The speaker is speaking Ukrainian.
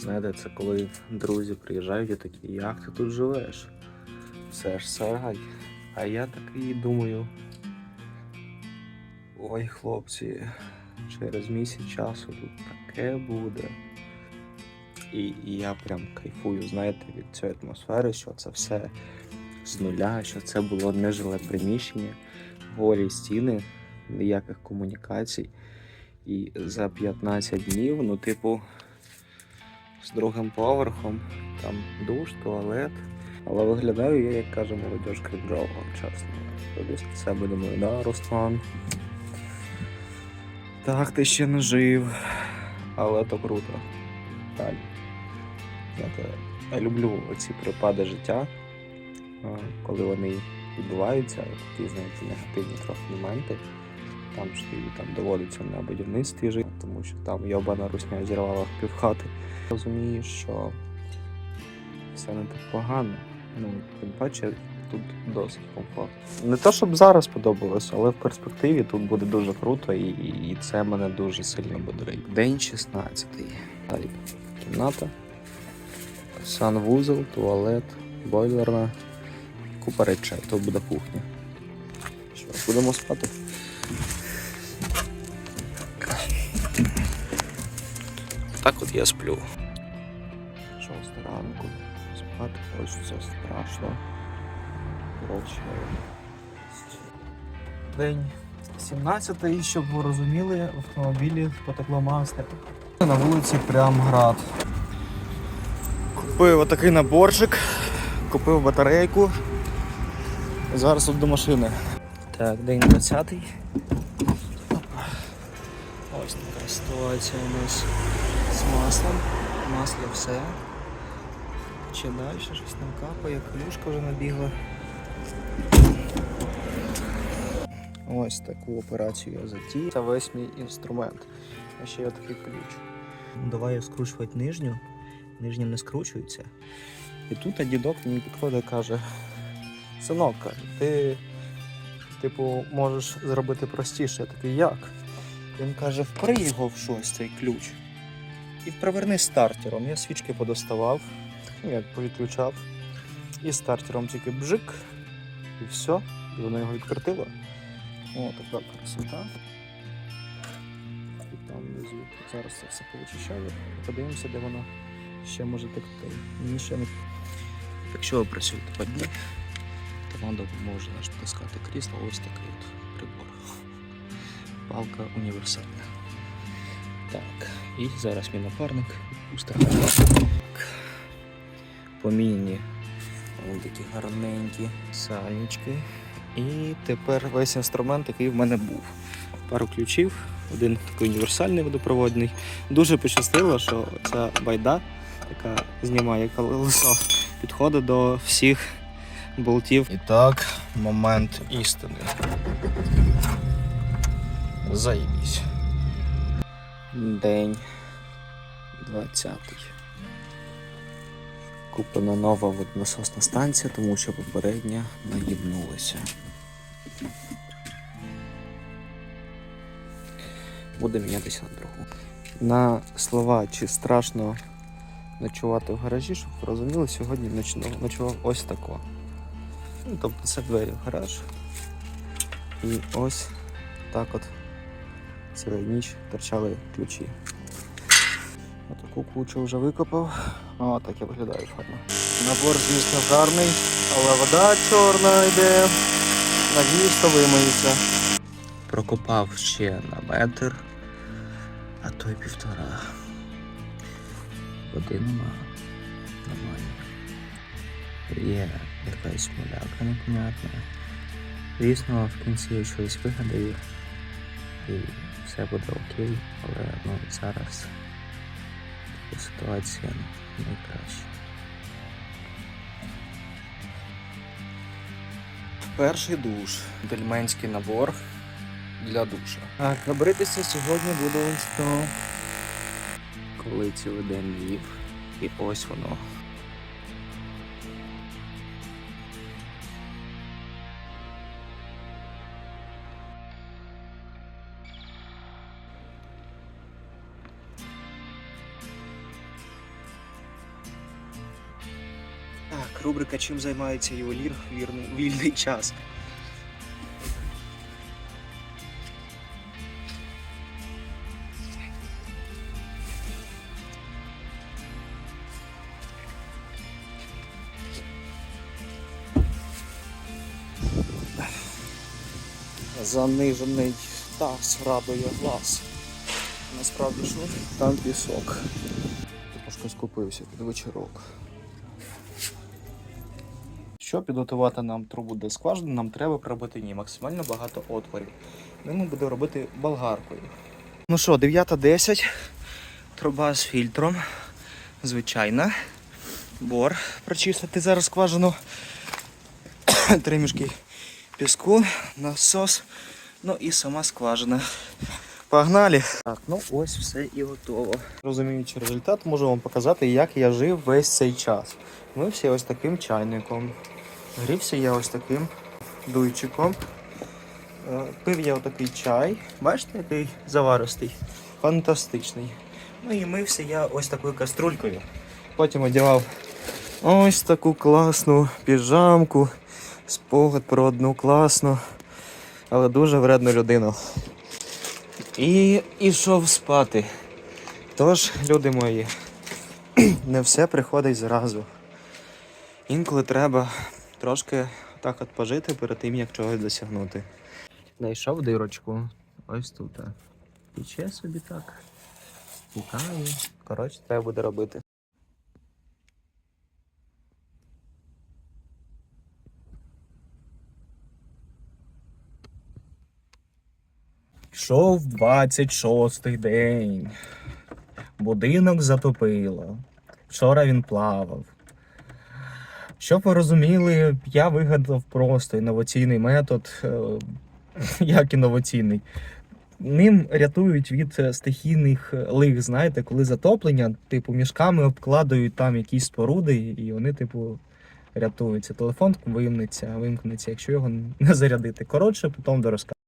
Знаєте, це коли друзі приїжджають і такі, як ти тут живеш? Це ж сарай. А я такий думаю. Ой, хлопці, через місяць часу тут таке буде. І, і я прям кайфую, знаєте, від цієї атмосфери, що це все з нуля, що це було нежиле приміщення, голі стіни, ніяких комунікацій. І за 15 днів, ну, типу, з другим поверхом, там душ, туалет. Але виглядаю я, як каже молодіж крінжово, чесно. Дивлюсь на себе, думаю, да, Руслан. Так, ти ще не жив. Але то круто. Знаєте, я люблю оці припади життя, коли вони відбуваються, такі, знаєте, негативні трохи моменти. Там ж тобі там доводиться на будівництві жити, тому що там йобана русня зірвала півхати. Розумієш, що все не так погано. Ну, тим паче, тут досить комфортно. Не то, щоб зараз подобалось, але в перспективі тут буде дуже круто, і, і це мене дуже сильно бодрить. День 16. Далі кімната, санвузол, туалет, бойлерна, купа речей. Тут буде кухня. Що, будемо спати? Так от я сплю. Шоста ранку. Спати хочеться страшно. Коротше. День 17 щоб ви розуміли, в автомобілі потекло масло. На вулиці прям град. Купив отакий наборчик, купив батарейку. Зараз от до машини. Так, день 20. Ось така ситуація у нас з маслом. Масло все. Чи далі щось там капає, клюшка вже набігла. Ось таку операцію я затіяв. Це весь мій інструмент. А ще є такий ключ. Давай скручувати нижню, нижня не скручується. І тут дідок мені підходить і каже: синок, ти типу можеш зробити простіше. Я такий як? Він каже, впри його в щось цей ключ. І проверни стартером. Я свічки подоставав, як повідключав. І стартером тільки бжик, і все. І воно його відкрутило. О, така красота. І там внизу. Зараз це все повичищаю. Подивимося, де воно ще може текти. Мені ще не. Якщо ви працюєте по дні, то вам допоможе наш таскати крісло. Ось такий от прибор. Палка універсальна. Так, і зараз мій напарник устрахує. Помінні ось такі гарненькі сальнички. І тепер весь інструмент, який в мене був. Пару ключів, один такий універсальний водопроводний. Дуже пощастило, що ця байда, яка знімає колесо, підходить до всіх болтів. І так, момент істини. Заїбісь. День 20. Куплена нова водонасосна станція, тому що попередня наїбнулася. Буде мінятися на другу. На слова, чи страшно ночувати в гаражі, щоб ви розуміли, сьогодні ночував ось тако. Ну, тобто це двері в гараж. І ось так от цілу ніч торчали ключі. Отаку кучу вже викопав. О, так я виглядаю файно. Набор, звісно, гарний, але вода чорна йде. Надіюсь, то вимиється. Прокопав ще на метр, а то й півтора. Води нема. Нормально. Є якась муляка непонятна. Звісно, в кінці я щось вигадаю і все буде окей, але ну, зараз така ситуація найкраща. Перший душ. Бельменський набор для душа. Так, набритися сьогодні буду ось то. Коли цілий день їв. І ось воно. Рубрика Чим займається ювелір в вільний час. Занижений таз радує глаз. Насправді що? Там пісок. Трошки скупився під вечірок. Щоб підготувати нам трубу до скважини, нам треба пробити ній максимально багато отворів. Ми ми будемо робити болгаркою. Ну що, 9.10. Труба з фільтром. Звичайна. Бор прочистити зараз скважину. Три мішки піску, насос, ну і сама скважина. Погнали! Так, ну ось все і готово. Розуміючи результат, можу вам показати, як я жив весь цей час. Мився ось таким чайником. Грівся я ось таким дуйчиком. Е, Пив я отакий чай. Бачите, який заваристий? Фантастичний. Ну і мився я ось такою каструлькою. Потім одягав ось таку класну піжамку. Спогад про одну класну, але дуже вредну людину. І ішов спати. Тож, люди мої, не все приходить зразу. Інколи треба трошки так от пожити перед тим, як чогось досягнути. Знайшов дирочку. Ось тут. Піче собі так. Тікає. Коротше, треба буде робити. Йшов 26-й день. Будинок затопило. Вчора він плавав. Щоб ви розуміли, я вигадав просто інноваційний метод, е, як інноваційний. Ним рятують від е, стихійних е, лих, знаєте, коли затоплення, типу, мішками обкладають там якісь споруди, і вони, типу, рятуються. Телефон вимкнеться, вимкнеться, якщо його не зарядити. Коротше, потім дорозкажу.